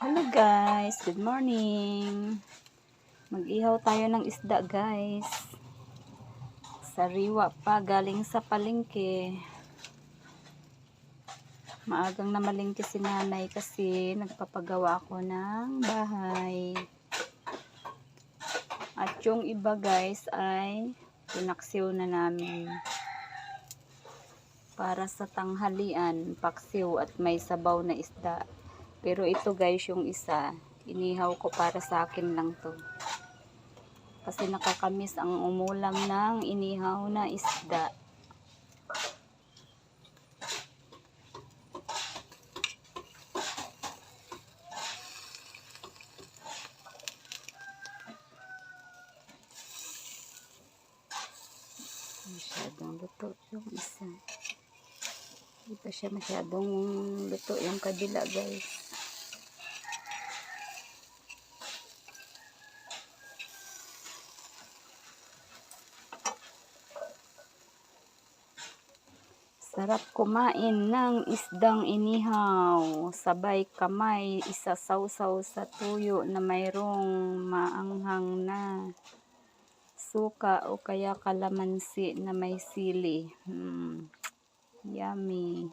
Hello guys, good morning. Mag-ihaw tayo ng isda guys. Sariwa pa, galing sa palengke. Maagang namalingki si nanay kasi nagpapagawa ako ng bahay. At yung iba guys ay pinaksiw na namin. Para sa tanghalian, paksiw at may sabaw na isda. Pero ito guys, yung isa, inihaw ko para sa akin lang to. Kasi nakakamiss ang umulam ng inihaw na isda. Masyadong luto yung isa. Hindi pa siya masyadong luto yung kabila guys. Sarap kumain ng isdang inihaw. Sabay kamay, isasawsaw sa tuyo na mayroong maanghang na suka o kaya kalamansi na may sili. Hmm. Yummy.